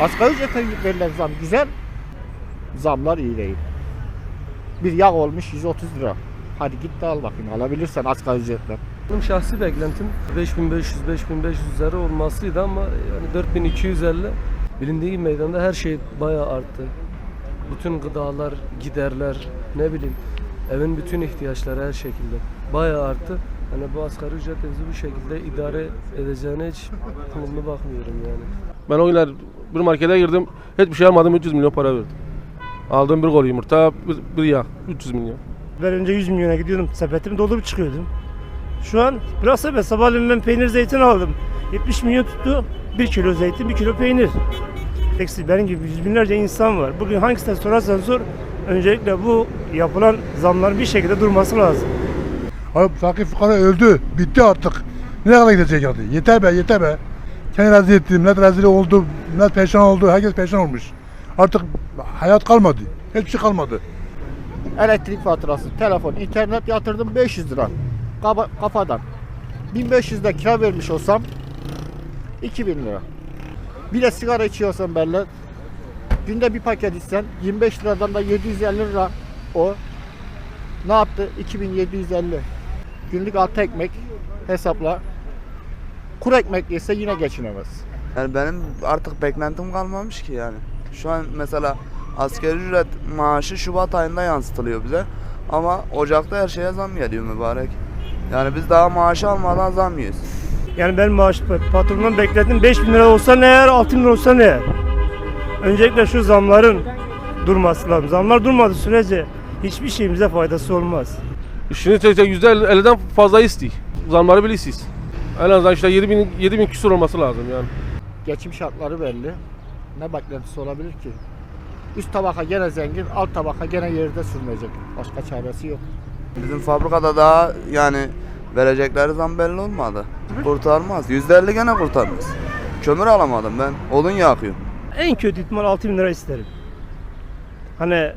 Asgari ücrete verilen zam güzel. Zamlar iyi değil. Bir yağ olmuş 130 lira. Hadi git de al bakayım alabilirsen asgari ücretle. Benim şahsi beklentim 5500-5500 lira olmasıydı ama yani 4250 bilindiği meydanda her şey bayağı arttı. Bütün gıdalar, giderler, ne bileyim evin bütün ihtiyaçları her şekilde bayağı arttı. Hani bu asgari ücret bu şekilde idare edeceğine hiç olumlu bakmıyorum yani. Ben o günler bir markete girdim. Hiçbir şey almadım 300 milyon para verdim. Aldığım bir kol yumurta, bir, bir yağ 300 milyon. Ben önce 100 milyona gidiyordum. Sepetimi doldurup çıkıyordum. Şu an biraz sepet. Sabahleyin ben peynir zeytin aldım. 70 milyon tuttu. 1 kilo zeytin, 1 kilo peynir. Eksi benim gibi yüz binlerce insan var. Bugün hangisine sorarsan sor. Öncelikle bu yapılan zamların bir şekilde durması lazım. Abi fakir fukara öldü. Bitti artık. Ne kadar gidecek artık? Yeter be yeter be. Kendi rezil ettim. Millet rezil oldu. Millet perişan oldu. Herkes perişan olmuş. Artık hayat kalmadı. Hiçbir şey kalmadı. Elektrik faturası, telefon, internet yatırdım 500 lira. Kaba- kafadan. 1500 de kira vermiş olsam 2000 lira. Bir de sigara içiyorsam belli günde bir paket içsen 25 liradan da 750 lira o. Ne yaptı? 2750. Günlük altı ekmek hesapla. Kuru ekmek yese yine geçinemez. Yani benim artık beklentim kalmamış ki yani. Şu an mesela asgari ücret maaşı Şubat ayında yansıtılıyor bize. Ama Ocak'ta her şeye zam geliyor mübarek. Yani biz daha maaşı almadan zam yiyoruz. Yani ben maaş patronumdan bekledim 5 bin lira olsa ne yer, 6 bin lira olsa ne yer. Öncelikle şu zamların durması lazım. Zamlar durmadığı sürece hiçbir şeyimize faydası olmaz. Şimdi tek %50'den fazla istiyor. Zamları bilirsiniz. En azından işte 7 bin, 7 bin küsur olması lazım yani. Geçim şartları belli. Ne beklentisi olabilir ki? Üst tabaka gene zengin, alt tabaka gene yerde sürünecek. Başka çaresi yok. Bizim fabrikada daha yani verecekleri zam belli olmadı. Kurtarmaz. %50 gene kurtarmaz. Kömür alamadım ben. Odun yakıyorum. En kötü ihtimal 6 bin lira isterim. Hani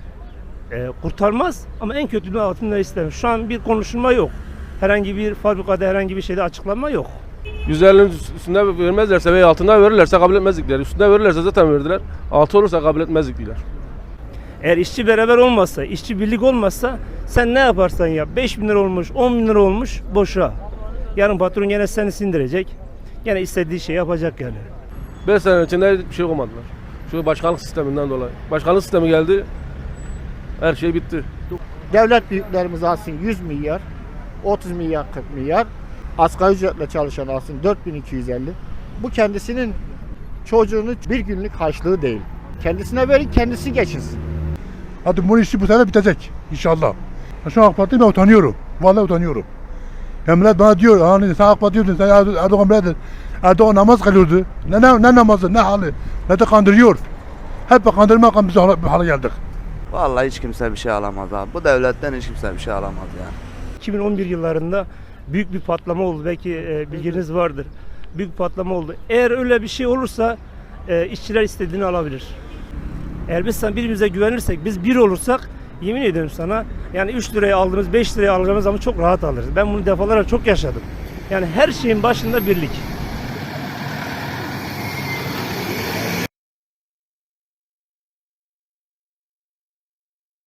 e, kurtarmaz ama en kötü ihtimal 6 bin lira isterim. Şu an bir konuşulma yok. Herhangi bir fabrikada herhangi bir şeyde açıklama yok. %50'nin üstünde vermezlerse veya altında verirlerse kabul etmezlikler. Üstünde verirlerse zaten verdiler. Altı olursa kabul etmezlikler. Eğer işçi beraber olmazsa, işçi birlik olmazsa sen ne yaparsan yap. 5 bin lira olmuş, 10 bin lira olmuş boşa. Yarın patron gene seni sindirecek. Gene istediği şey yapacak yani. 5 sene içinde bir şey olmadılar. Şu başkanlık sisteminden dolayı. Başkanlık sistemi geldi. Her şey bitti. Devlet büyüklerimiz alsın 100 milyar, 30 milyar, 40 milyar. Asgari ücretle çalışan alsın 4250. Bu kendisinin çocuğunu bir günlük harçlığı değil. Kendisine verin kendisi geçinsin. Hadi bu işi bu sene bitecek inşallah. Şu AK Parti'ye ben utanıyorum. Vallahi utanıyorum. Ya millet bana diyor, hani sen AK Parti sen Er- Erdoğan biledin. Erdoğan namaz kılıyordu. Ne, ne, ne namazı, ne hali. Ne de kandırıyor. Hep kandırmakla biz hala- bu hale geldik. Vallahi hiç kimse bir şey alamaz abi. Bu devletten hiç kimse bir şey alamaz yani. 2011 yıllarında büyük bir patlama oldu. Belki e, bilginiz vardır. Büyük patlama oldu. Eğer öyle bir şey olursa e, işçiler istediğini alabilir. Sana birbirimize güvenirsek, biz bir olursak yemin ediyorum sana yani 3 liraya aldığımız 5 liraya alacağımız zaman çok rahat alırız. Ben bunu defalarca çok yaşadım. Yani her şeyin başında birlik.